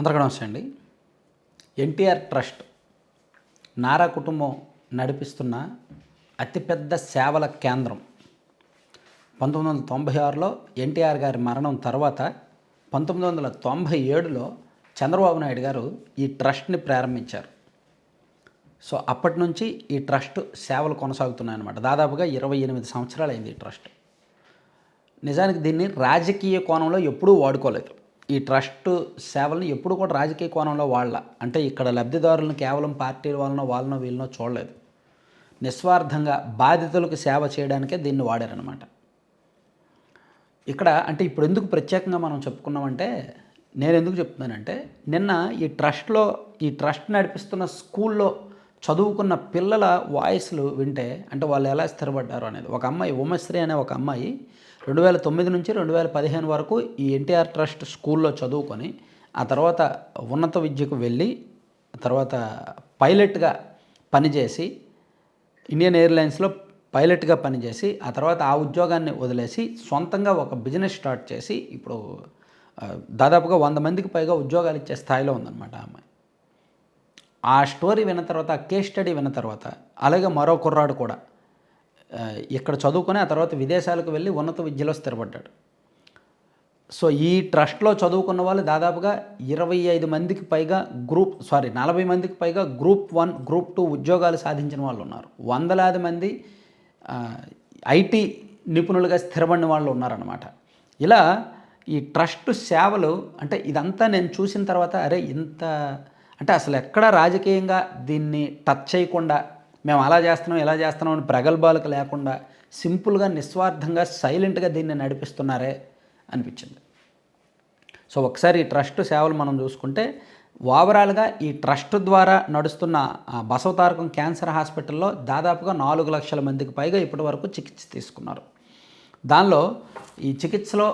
అందరికీ నమస్తే అండి. ఎన్టీఆర్ ట్రస్ట్ నారా కుటుంబం నడిపిస్తున్న అతిపెద్ద సేవల కేంద్రం. పంతొమ్మిది వందల తొంభై ఆరులో ఎన్టీఆర్ గారి మరణం తర్వాత పంతొమ్మిది వందల తొంభై ఏడులో చంద్రబాబు నాయుడు గారు ఈ ట్రస్ట్ని ప్రారంభించారు. సో అప్పటి నుంచి ఈ ట్రస్ట్ సేవలు కొనసాగుతున్నాయన్నమాట. దాదాపుగా ఇరవై ఎనిమిది సంవత్సరాలు అయింది ఈ ట్రస్ట్. నిజానికి దీన్ని రాజకీయ కోణంలో ఎప్పుడూ వాడుకోలేదు. ఈ ట్రస్ట్ సేవలను ఎప్పుడు కూడా రాజకీయ కోణంలో వాళ్ళ. అంటే ఇక్కడ లబ్ధిదారులను కేవలం పార్టీల వాళ్ళనో వాళ్ళనో వీళ్ళనో చూడలేదు. నిస్వార్థంగా బాధితులకు సేవ చేయడానికే దీన్ని వాడారనమాట ఇక్కడ అంటే ఇప్పుడు ఎందుకు ప్రత్యేకంగా మనం చెప్పుకున్నామంటే నేను ఎందుకు చెప్తున్నానంటే నిన్న ఈ ట్రస్ట్లో ఈ ట్రస్ట్ నడిపిస్తున్న స్కూల్లో చదువుకున్న పిల్లల వాయిస్లు వింటే అంటే వాళ్ళు ఎలా స్థిరపడ్డారు అనేది. ఒక అమ్మాయి ఉమశ్రీ అనే ఒక అమ్మాయి రెండు వేల తొమ్మిది నుంచి రెండు వేల పదిహేను వరకు ఈ ఎన్టీఆర్ ట్రస్ట్ స్కూల్లో చదువుకొని ఆ తర్వాత ఉన్నత విద్యకు వెళ్ళి తర్వాత పైలట్గా పనిచేసి ఇండియన్ ఎయిర్లైన్స్లో పైలట్గా పనిచేసి ఆ తర్వాత ఆ ఉద్యోగాన్ని వదిలేసి సొంతంగా ఒక బిజినెస్ స్టార్ట్ చేసి ఇప్పుడు దాదాపుగా వంద మందికి పైగా ఉద్యోగాలు ఇచ్చే స్థాయిలో ఉందన్నమాట అమ్మాయి. ఆ స్టోరీ విన్న తర్వాత కేస్ స్టడీ విన్న తర్వాత అలాగే మరో కుర్రాడు కూడా ఇక్కడ చదువుకొని ఆ తర్వాత విదేశాలకు వెళ్ళి ఉన్నత విద్యలో స్థిరపడ్డాడు. సో ఈ ట్రస్ట్లో చదువుకున్న వాళ్ళు దాదాపుగా ఇరవై ఐదు మందికి పైగా గ్రూప్ సారీ నలభై మందికి పైగా గ్రూప్ వన్ గ్రూప్ టూ ఉద్యోగాలు సాధించిన వాళ్ళు ఉన్నారు. వందలాది మంది ఐటీ నిపుణులుగా స్థిరపడిన వాళ్ళు ఉన్నారనమాట ఇలా ఈ ట్రస్ట్ సేవలు అంటే ఇదంతా నేను చూసిన తర్వాత అరే ఇంత అంటే అసలు ఎక్కడ రాజకీయంగా దీన్ని టచ్ చేయకుండా మేము అలా చేస్తున్నాం ఇలా చేస్తున్నాం అని ప్రగల్భాలకు లేకుండా సింపుల్గా నిస్వార్థంగా సైలెంట్గా దీన్ని నడిపిస్తున్నారే అనిపించింది. సో ఒకసారి ఈ ట్రస్ట్ సేవలు మనం చూసుకుంటే ఓవరాల్గా ఈ ట్రస్ట్ ద్వారా నడుస్తున్న బసవతారకం క్యాన్సర్ హాస్పిటల్లో దాదాపుగా నాలుగు లక్షల మందికి పైగా ఇప్పటి వరకు చికిత్స తీసుకున్నారు. దానిలో ఈ చికిత్సలో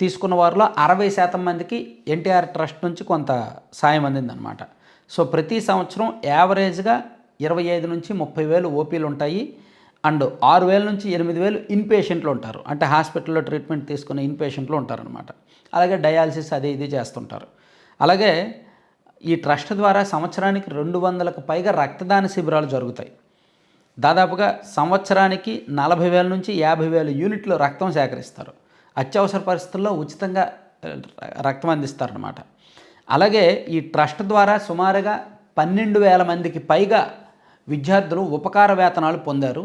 తీసుకున్న వారిలో అరవై శాతం మందికి ఎన్టీఆర్ ట్రస్ట్ నుంచి కొంత సాయం అందిందనమాట సో ప్రతి సంవత్సరం యావరేజ్గా ఇరవై ఐదు నుంచి ముప్పై వేలు ఓపీలు ఉంటాయి. అండ్ ఆరు వేల నుంచి ఎనిమిది వేలు ఇన్ పేషెంట్లు ఉంటారు. అంటే హాస్పిటల్లో ట్రీట్మెంట్ తీసుకునే ఇన్పేషెంట్లు ఉంటారనమాట అలాగే డయాలసిస్ అది ఇది చేస్తుంటారు. అలాగే ఈ ట్రస్ట్ ద్వారా సంవత్సరానికి రెండు వందలకు పైగా రక్తదాన శిబిరాలు జరుగుతాయి. దాదాపుగా సంవత్సరానికి నలభై వేల నుంచి యాభై వేల యూనిట్లు రక్తం సేకరిస్తారు. అత్యవసర పరిస్థితుల్లో ఉచితంగా రక్తం అందిస్తారనమాట అలాగే ఈ ట్రస్ట్ ద్వారా సుమారుగా పన్నెండు వేల మందికి పైగా విద్యార్థులు ఉపకార వేతనాలు పొందారు.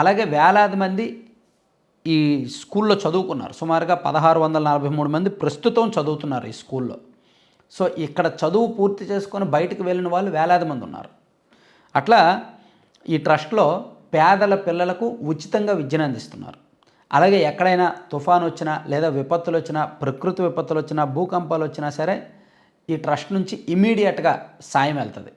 అలాగే వేలాది మంది ఈ స్కూల్లో చదువుకున్నారు. సుమారుగా పదహారు వందల నలభై మూడు మంది ప్రస్తుతం చదువుతున్నారు ఈ స్కూల్లో. సో ఇక్కడ చదువు పూర్తి చేసుకొని బయటకు వెళ్ళిన వాళ్ళు వేలాది మంది ఉన్నారు. అట్లా ఈ ట్రస్ట్లో పేదల పిల్లలకు ఉచితంగా విద్యను అందిస్తున్నారు. అలాగే ఎక్కడైనా తుఫాన్ వచ్చినా లేదా విపత్తులు వచ్చినా ప్రకృతి విపత్తులు వచ్చినా భూకంపాలు వచ్చినా సరే ఈ ట్రస్ట్ నుంచి ఇమీడియట్గా సాయం వెళ్తుంది.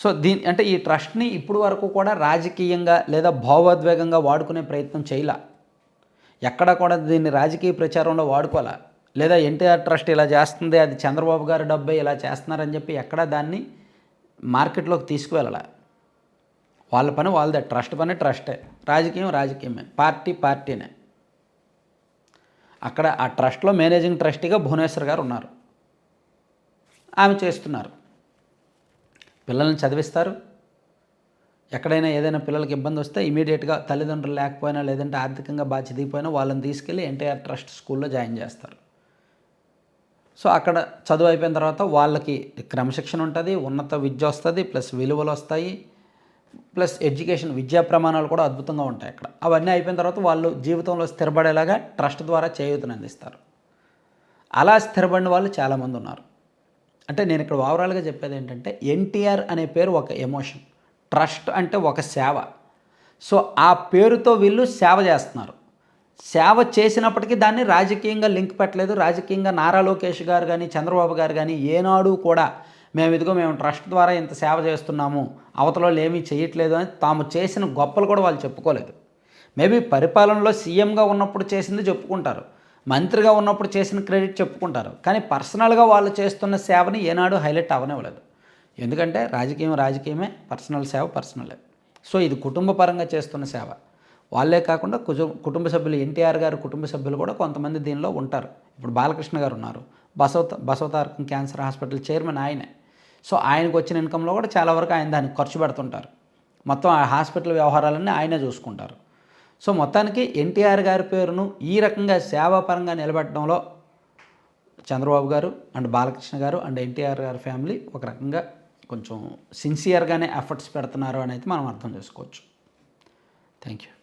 సో దీని అంటే ఈ ట్రస్ట్ని ఇప్పుడు వరకు కూడా రాజకీయంగా లేదా భావోద్వేగంగా వాడుకునే ప్రయత్నం చేయలే. ఎక్కడ కూడా దీన్ని రాజకీయ ప్రచారంలో వాడుకోవాలా లేదా ఎన్టీఆర్ ట్రస్ట్ ఇలా చేస్తుంది అది చంద్రబాబు గారి డబ్బే ఇలా చేస్తున్నారని చెప్పి ఎక్కడా దాన్ని మార్కెట్లోకి తీసుకువెళ్ళాల. వాళ్ళ పని వాళ్ళదే ట్రస్ట్ పని ట్రస్టే. రాజకీయం రాజకీయమే పార్టీ పార్టీనే. అక్కడ ఆ ట్రస్ట్లో మేనేజింగ్ ట్రస్టీగా భువనేశ్వర్ గారు ఉన్నారు. ఆమె చేస్తున్నారు. పిల్లల్ని చదివిస్తారు. ఎక్కడైనా ఏదైనా పిల్లలకి ఇబ్బంది వస్తే ఇమీడియట్గా తల్లిదండ్రులు లేకపోయినా లేదంటే ఆర్థికంగా బాగా చదివిపోయినా వాళ్ళని తీసుకెళ్ళి ఎన్టీఆర్ ట్రస్ట్ స్కూల్లో జాయిన్ చేస్తారు. సో అక్కడ చదువు అయిపోయిన తర్వాత వాళ్ళకి క్రమశిక్షణ ఉంటుంది ఉన్నత విద్య వస్తుంది ప్లస్ విలువలు వస్తాయి ప్లస్ ఎడ్యుకేషన్ విద్యా ప్రమాణాలు కూడా అద్భుతంగా ఉంటాయి అక్కడ. అవన్నీ అయిపోయిన తర్వాత వాళ్ళు జీవితంలో స్థిరపడేలాగా ట్రస్ట్ ద్వారా చేయూతను అందిస్తారు. అలా స్థిరపడిన వాళ్ళు చాలామంది ఉన్నారు. అంటే నేను ఇక్కడ ఓవరాల్గా చెప్పేది ఏంటంటే ఎన్టీఆర్ అనే పేరు ఒక ఎమోషన్. ట్రస్ట్ అంటే ఒక సేవ. సో ఆ పేరుతో వీళ్ళు సేవ చేస్తున్నారు. సేవ చేసినప్పటికీ దాన్ని రాజకీయంగా లింక్ పెట్టలేదు. రాజకీయంగా నారా లోకేష్ గారు కానీ చంద్రబాబు గారు కానీ ఏనాడు కూడా మేము ఇదిగో మేము ట్రస్ట్ ద్వారా ఇంత సేవ చేస్తున్నాము అవతలలో ఏమీ చేయట్లేదు అని తాము చేసిన గొప్పలు కూడా వాళ్ళు చెప్పుకోలేదు. మేబీ పరిపాలనలో సీఎంగా ఉన్నప్పుడు చేసింది చెప్పుకుంటారు. మంత్రిగా ఉన్నప్పుడు చేసిన క్రెడిట్ చెప్పుకుంటారు. కానీ పర్సనల్గా వాళ్ళు చేస్తున్న సేవని ఏనాడు హైలైట్ అవనివ్వలేదు. ఎందుకంటే రాజకీయం రాజకీయమే పర్సనల్ సేవ పర్సనలే. సో ఇది కుటుంబ పరంగా చేస్తున్న సేవ. వాళ్ళే కాకుండా కుజు కుటుంబ సభ్యులు ఎన్టీఆర్ గారు కుటుంబ సభ్యులు కూడా కొంతమంది దీనిలో ఉంటారు. ఇప్పుడు బాలకృష్ణ గారు ఉన్నారు. బసవత బసవతారకం క్యాన్సర్ హాస్పిటల్ చైర్మన్ ఆయనే. సో ఆయనకు వచ్చిన ఇన్కంలో కూడా చాలా వరకు ఆయన దానికి ఖర్చు పెడుతుంటారు. మొత్తం ఆ హాస్పిటల్ వ్యవహారాలన్నీ ఆయనే చూసుకుంటారు. సో మొత్తానికి ఎన్టీఆర్ గారి పేరును ఈ రకంగా సేవాపరంగా నిలబెట్టడంలో చంద్రబాబు గారు అండ్ బాలకృష్ణ గారు అండ్ ఎన్టీఆర్ గారి ఫ్యామిలీ ఒక రకంగా కొంచెం సిన్సియర్గానే ఎఫర్ట్స్ పెడుతున్నారు అని అయితే మనం అర్థం చేసుకోవచ్చు. Thank you